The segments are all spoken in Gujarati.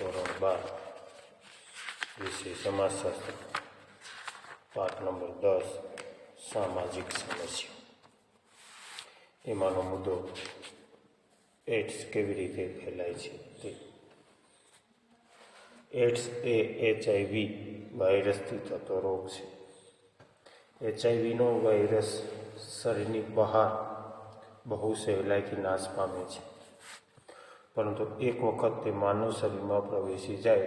ધોરણ બાર વિષય સમાજશાસ્ત્ર પાઠ નંબર દસ સામાજિક સમસ્યા એમાંનો મુદ્દો એડ્સ કેવી રીતે ફેલાય છે તે એડ્સ એ એચઆઈવી વાયરસથી થતો રોગ છે એચઆઈવીનો વાયરસ શરીરની બહાર બહુ સહેલાઈથી નાશ પામે છે। પરંતુ એક વખત તે માનવ શરીરમાં પ્રવેશી જાય,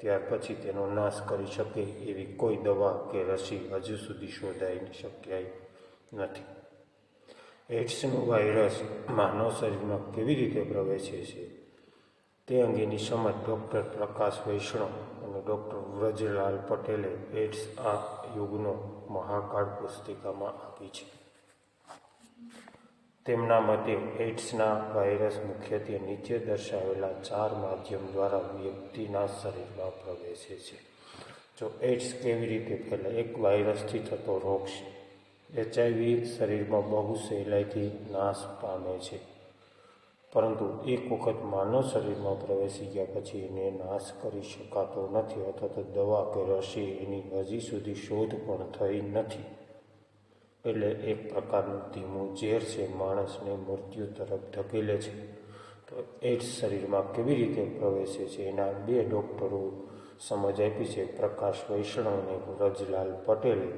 ત્યાર પછી તેનો નાશ કરી શકે એવી કોઈ દવા કે રસી હજુ સુધી શોધાઈ શક્યાઈ નથી. એડ્સનો વાયરસ માનવ શરીરમાં કેવી રીતે પ્રવેશે છે? તે અંગેની સમજ ડૉક્ટર પ્રકાશ વૈષ્ણવ અને ડૉક્ટર વ્રજલાલ પટેલે એડ્સ આ યુગનો મહાકાળ પુસ્તિકામાં આપી છે. તેમના મતે એઇડ્સના વાયરસ મુખ્યત્વે નીચે દર્શાવેલા ચાર માધ્યમ દ્વારા વ્યક્તિના શરીરમાં પ્રવેશે છે. જો એઇડ્સ કેવી રીતે ફેલાય? એક વાયરસથી થતો રોગ છે. એચઆઈવી શરીરમાં બહુ સહેલાઈથી નાશ પામે છે. પરંતુ એક વખત માનવ શરીરમાં પ્રવેશી ગયા પછી એને નાશ કરી શકાતો નથી અથવા તો દવા કે રસી એની હજી સુધી શોધ પણ થઈ નથી. એટલે એક પ્રકારનું ધીમું ઝેર છે, માણસને મૃત્યુ તરફ ધકેલે છે. તો એડ્સ શરીરમાં કેવી રીતે પ્રવેશે છે, એના બે ડૉક્ટરો સમજ આપી છે, પ્રકાશ વૈષ્ણવ અને વ્રજલાલ પટેલે.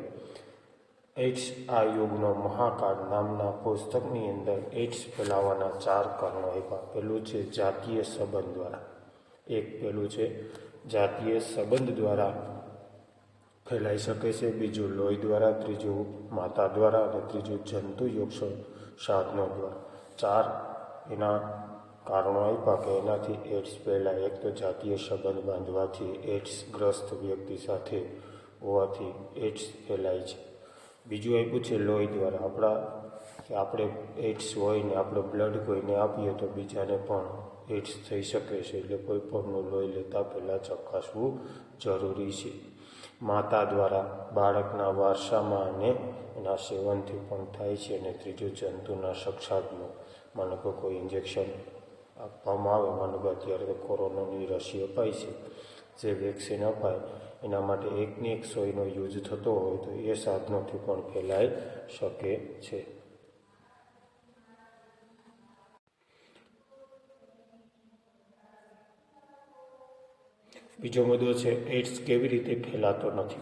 એડ્સ આ યુગનો મહાકાળ નામના પુસ્તકની અંદર એડ્સ ફેલાવાના ચાર કારણો આપ્યા. પહેલું છે જાતીય સંબંધ દ્વારા. એક પહેલું છે જાતીય સંબંધ દ્વારા ફેલાઈ શકે છે. બીજું લોહી દ્વારા, ત્રીજું માતા દ્વારા અને ત્રીજું જંતુ યોગ સાધનો દ્વારા. ચાર એના કારણો આપ્યા કે એનાથી એડ્સ પહેલાં એક તો જાતીય સંબંધ બાંધવાથી એડ્સગ્રસ્ત વ્યક્તિ સાથે હોવાથી એડ્સ ફેલાય છે. બીજું આપ્યું છે લોહી દ્વારા. આપણા આપણે એડ્સ હોય ને આપણે બ્લડ કોઈને આપીએ તો બીજાને પણ એડ્સ થઈ શકે છે. એટલે કોઈ પણનું લોહી લેતા પહેલાં ચકાસવું જરૂરી છે. માતા દ્વારા બાળકના વારસામાં અને એના સેવનથી પણ થાય છે અને ત્રીજું જંતુનાશક સાધનો માનો કે કોઈ ઇન્જેક્શન આપવામાં આવે માનો કે અત્યારે તો કોરોનાની રસી અપાય છે. જે વેક્સિન અપાય, એના માટે એકની એક સોયનો યુઝ થતો હોય તો એ સાધનોથી પણ ફેલાઈ શકે છે. બીજો મુદ્દો છે એડ્સ કેવી રીતે ફેલાતો નથી?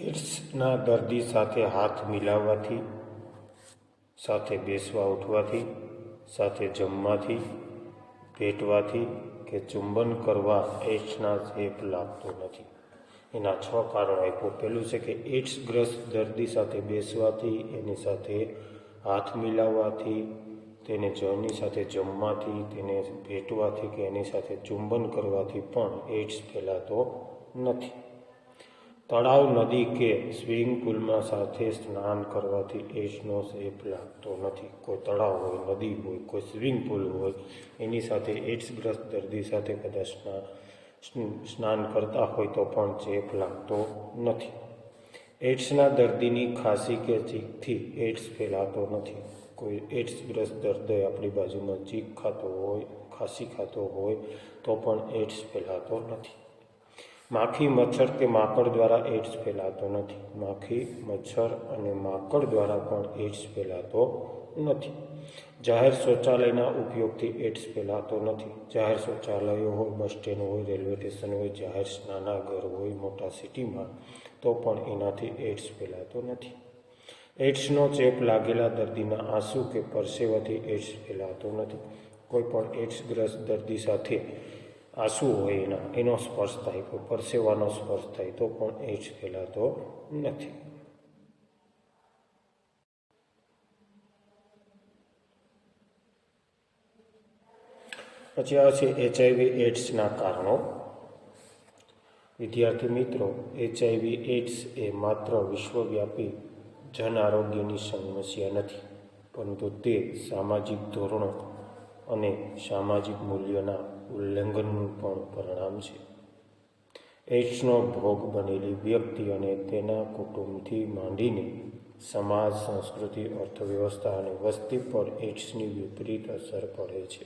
એડ્સના દર્દી સાથે હાથ મિલાવવાથી, સાથે બેસવા ઉઠવાથી, સાથે જમવાથી ભેટવાથી કે ચુંબન કરવા એડ્સના ચેપ લાગતો નથી. એના છ કારણો આપ્યું. પહેલું છે કે એડ્સગ્રસ્ત દર્દી સાથે બેસવાથી, એની સાથે હાથ મિલાવવાથી તેને જળની સાથે જમવાથી, તેને ભેટવાથી કે એની સાથે ચુંબન કરવાથી પણ એડ્સ ફેલાતો નથી. તળાવ, નદી કે સ્વિમિંગ પુલમાં સાથે સ્નાન કરવાથી એડ્સનો સેપ લાગતો નથી. કોઈ તળાવ હોય, નદી હોય, કોઈ સ્વિમિંગ પુલ હોય, એની સાથે એડ્સગ્રસ્ત દર્દી સાથે કદાચ સ્નાન કરતા હોય તો પણ ચેપ લાગતો નથી. એડ્સના દર્દીની ખાંસી કે ચીકથી એડ્સ ફેલાતો નથી. કોઈ એડ્સગ્રસ્ત દર્દી આપણી બાજુમાં ચીક ખાતો હોય, ખાંસી ખાતો હોય, તો પણ એડ્સ ફેલાતો નથી. માખી, મચ્છર કે માકડ દ્વારા એડ્સ ફેલાતો નથી. માખી, મચ્છર અને માકડ દ્વારા પણ એડ્સ ફેલાતો નથી. જાહેર શૌચાલયના ઉપયોગથી એડ્સ ફેલાતો નથી. જાહેર શૌચાલયો હોય, બસ સ્ટેન્ડ હોય, રેલવે સ્ટેશન હોય, જાહેર સ્નાનાગર હોય, મોટા સિટીમાં તો પણ એનાથી એડ્સ ફેલાતો નથી. એડ્સનો ચેપ લાગેલા દર્દીના આંસુ કે પરસેવાથી એડ્સ ફેલાતો નથી. કોઈ પણ એડ્સગ્રસ્ત દર્દી સાથે આંસુ હોય એના, એનો સ્પર્શ થાય, કોઈ પરસેવાનો સ્પર્શ થાય તો પણ એડ્સ ફેલાતો નથી. પછી આવે છે એચઆઈવી એડ્સના કારણો. વિદ્યાર્થી મિત્રો એચઆઈવી એઇડ્સ એ માત્ર વિશ્વવ્યાપી જન આરોગ્યની સમસ્યા નથી, પરંતુ તે સામાજિક ધોરણો અને સામાજિક મૂલ્યોના ઉલ્લંઘનનું પણ પરિણામ છે. એઇડ્સનો ભોગ બનેલી વ્યક્તિ અને તેના કુટુંબથી માંડીને સમાજ, સંસ્કૃતિ, અર્થવ્યવસ્થા અને વસ્તી પર એડ્સની વિપરીત અસર પડે છે.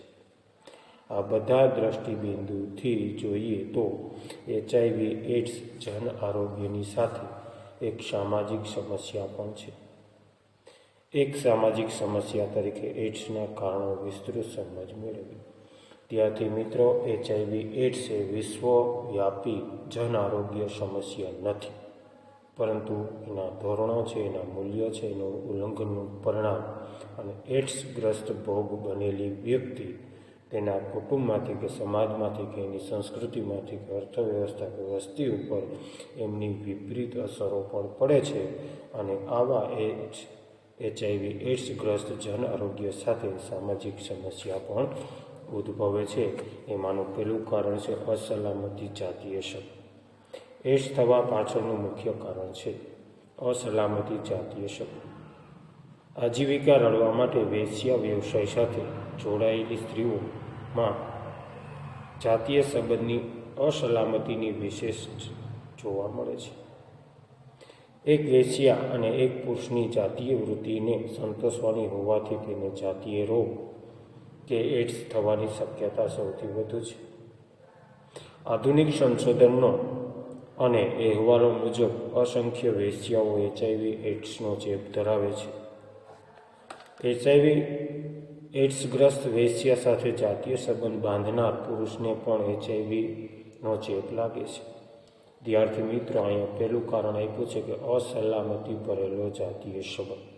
આ બધા દ્રષ્ટિબિંદુથી જોઈએ તો એચઆઈવી એડ્સ જન આરોગ્યની સાથે એક સામાજિક સમસ્યા પણ છે. એક સામાજિક સમસ્યા તરીકે એડ્સના કારણો વિસ્તૃત સમજ મેળવી. ત્યાંથી મિત્રો, એચઆઈવી એડ્સ એ વિશ્વવ્યાપી જન આરોગ્ય સમસ્યા નથી. પરંતુ એના ધોરણો છે, એના મૂલ્ય છે, એનું ઉલ્લંઘનનું પરિણામ અને એડ્સગ્રસ્ત ભોગ બનેલી વ્યક્તિ તેના કુટુંબમાંથી કે સમાજમાંથી કે એની સંસ્કૃતિમાંથી કે અર્થવ્યવસ્થા કે વસ્તી ઉપર એમની વિપરીત અસરો પણ પડે છે અને આવા એચ, એચઆઈવી એડ્સગ્રસ્ત જન આરોગ્ય સાથે સામાજિક સમસ્યા પણ ઉદ્ભવે છે. એમાંનું પહેલું કારણ છે અસલામતી જાતીય શબ્દ એડ્સ થવા પાછળનું મુખ્ય કારણ છે અસલામતી જાતીય શબ્દ આજીવિકા રળવા માટે વેશ્યા વ્યવસાય સાથે જોડાયેલી સ્ત્રીઓમાં જાતીય સંબંધની અસલામતીની વિશેષ જોવા મળે છે. એક વેશ્યા અને એક પુરુષની જાતીય વૃત્તિને સંતોષવાની હોવાથી તેને જાતીય રોગ કે એડ્સ થવાની શક્યતા સૌથી વધુ છે. આધુનિક સંશોધનનો અને અહેવાલો મુજબ અસંખ્ય વેશ્યાઓ એચઆઈવી એડ્સનો ચેપ ધરાવે છે. એચઆઈવી એડ્સગ્રસ્ત વેશ્યા સાથે જાતીય સંબંધ બાંધનાર પુરુષને પણ એચઆઈવીનો ચેપ લાગે છે. વિદ્યાર્થી મિત્રો, અહીંયા પહેલું કારણ આપ્યું છે કે અસલામતી ભરેલો જાતીય સંબંધ.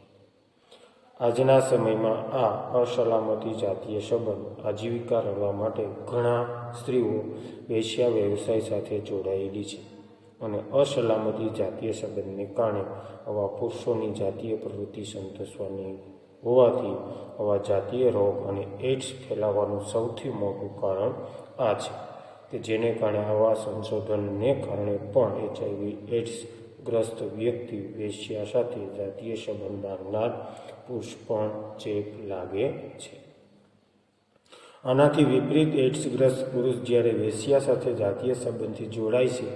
આજના સમયમાં આ અસલામતી જાતીય સંબંધ આજીવિકા રળવા માટે ઘણા સ્ત્રીઓ વેશ્યા વ્યવસાય સાથે જોડાયેલી છે અને અસલામતી જાતીય સંબંધને કારણે આવા પુરુષોની જાતીય પ્રવૃત્તિ સંતોષવાની હોવાથી આવા જાતીય રોગ અને એઇડ્સ ફેલાવાનું સૌથી મોટું કારણ આ છે કે જેને કારણે આવા સંશોધનને કારણે પણ એચઆઈવી એઇડ્સ ગ્રસ્ત વ્યક્તિ વેશ્યા સાથે જાતીય સંબંધ બાંધનાર પુરુષ પણ ચેપ લાગે છે. આનાથી વિપરીત એઇડ્સગ્રસ્ત પુરુષ જ્યારે વેશ્યા સાથે જાતીય સંબંધથી જોડાય છે,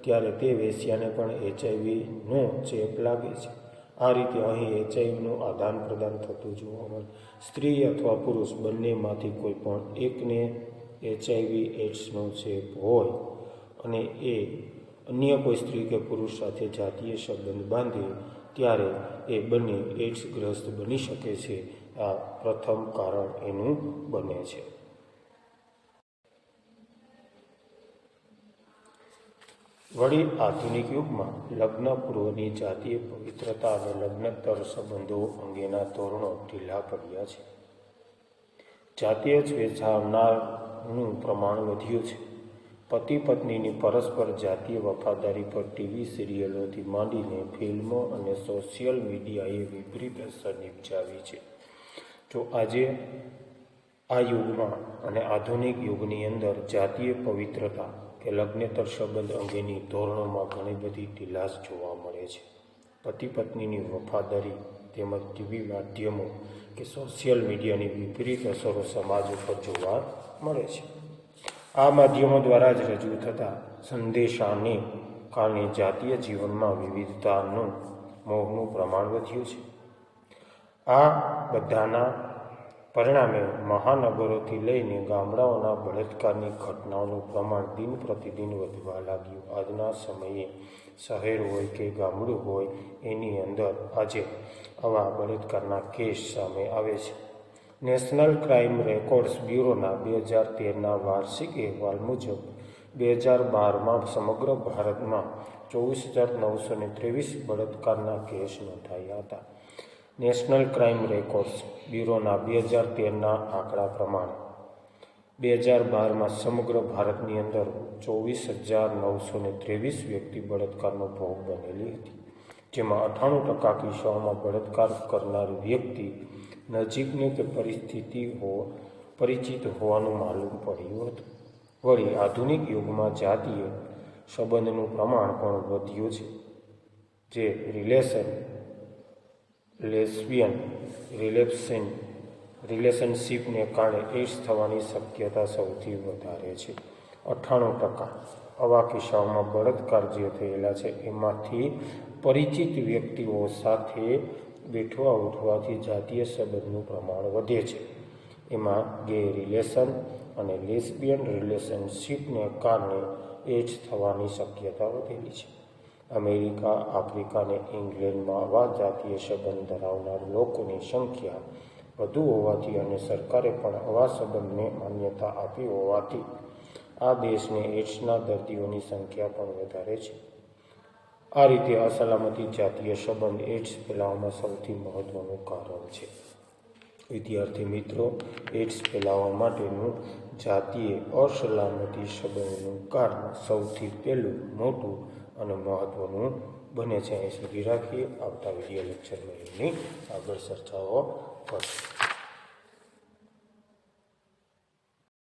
ત્યારે તે વેશ્યાને પણ એચઆઈવીનો ચેપ લાગે છે. આ રીતે અહીં એચઆઈનું આદાન પ્રદાન થતું જોવા મળે. સ્ત્રી અથવા પુરુષ બંનેમાંથી કોઈ પણ એકને એચઆઈવી એડ્સનો ચેપ હોય અને એ અન્ય કોઈ સ્ત્રી કે પુરુષ સાથે જાતીય સંબંધ બાંધે, ત્યારે એ બંને એડ્સગ્રસ્ત બની શકે છે. આ પ્રથમ કારણ એનું બને છે. વળી આધુનિક યુગમાં લગ્ન પૂર્વની જાતીય પવિત્રતા અને લગ્નતર સંબંધો અંગેના ધોરણો ઢીલા પડ્યા છે. જાતીય સ્વેચ્છાવનારનું પ્રમાણ વધ્યું છે. પતિ પત્નીની પરસ્પર જાતીય વફાદારી પર ટીવી સિરિયલોથી માંડીને ફિલ્મો અને સોશિયલ મીડિયાએ વિપરીત અસર નિપજાવી છે. જો આજે આ યુગમાં અને આધુનિક યુગની અંદર જાતીય પવિત્રતા કે લગ્નેતર સંબંધ અંગેની ધોરણોમાં ઘણી બધી ઢીલાસ જોવા મળે છે. પતિ પત્નીની વફાદારી તેમજ ટીવી માધ્યમો કે સોશિયલ મીડિયાની વિપરીત અસરો સમાજ ઉપર જોવા મળે છે. આ માધ્યમો દ્વારા જ રજૂ થતા સંદેશાને કારણે જાતીય જીવનમાં વિવિધતાનું મોહનું પ્રમાણ વધ્યું છે. આ બધાના પરિણામે મહાનગરોથી લઈને ગામડાઓના બળાત્કારની ઘટનાઓનું પ્રમાણ દિન પ્રતિદિન વધવા લાગ્યું. આજના સમયે શહેર હોય કે ગામડું હોય, એની અંદર આજે આવા બળાત્કારના કેસ સામે આવે છે. નેશનલ ક્રાઇમ રેકોર્ડ્સ બ્યુરોના બે હજાર તેરના વાર્ષિક અહેવાલ મુજબ, બે હજાર બારમાં સમગ્ર ભારતમાં ચોવીસ હજાર નવસો ને ત્રેવીસ બળાત્કારના કેસ નોંધાયા હતા. નેશનલ ક્રાઇમ રેકોર્ડ્સ બ્યુરોના બે હજાર તેરના આંકડા પ્રમાણે. બે હજાર બારમાં સમગ્ર ભારતની અંદર ચોવીસ હજાર નવસો ને ત્રેવીસ વ્યક્તિ બળાત્કારનો ભોગ બનેલી હતી, જેમાં અઠ્ઠાણું ટકા કિસ્સાઓમાં બળાત્કાર કરનાર વ્યક્તિ નજીકની કે પરિસ્થિતિ હો, પરિચિત હોવાનું માલુમ પડ્યું હતું. વળી આધુનિક યુગમાં જાતીય સંબંધનું પ્રમાણ પણ વધ્યું છે, જે રિલેશન લેસ્બિયન રિલેપ્શન રિલેશનશીપને કારણે એડ્સ થવાની શક્યતા સૌથી વધારે છે. અઠ્ઠાણું ટકા આવા કિસ્સાઓમાં બળાત્કાર જે થયેલા છે, એમાંથી પરિચિત વ્યક્તિઓ સાથે બેઠવા ઉઠવાથી જાતીય સંબંધનું પ્રમાણ વધે છે. એમાં ગે રિલેશન અને લેસ્બિયન રિલેશનશીપને કારણે એડ્સ થવાની શક્યતા વધેલી છે. અમેરિકા, આફ્રિકા અને ઇંગ્લેન્ડમાં આવા જાતીય સંબંધ ધરાવનાર લોકોની સંખ્યા વધુ હોવાથી અને સરકારે પણ આવા સંબંધને માન્યતા આપી હોવાથી આ દેશને એડ્સના દર્દીઓની સંખ્યા પણ વધારે છે. આ રીતે અસલામતી જાતીય સંબંધ એડ્સ ફેલાવવામાં સૌથી મહત્વનું કારણ છે. વિદ્યાર્થી મિત્રો એડ્સ ફેલાવવા માટેનું જાતીય અસલામતી સંબંધનું કારણ સૌથી પહેલું, મોટું અને મહત્વનું બને છે. અહીં સુધી રાખીએ. આવતા વીડિયો લેક્ચરમાં એમની આગળ ચર્ચાઓ કરશું.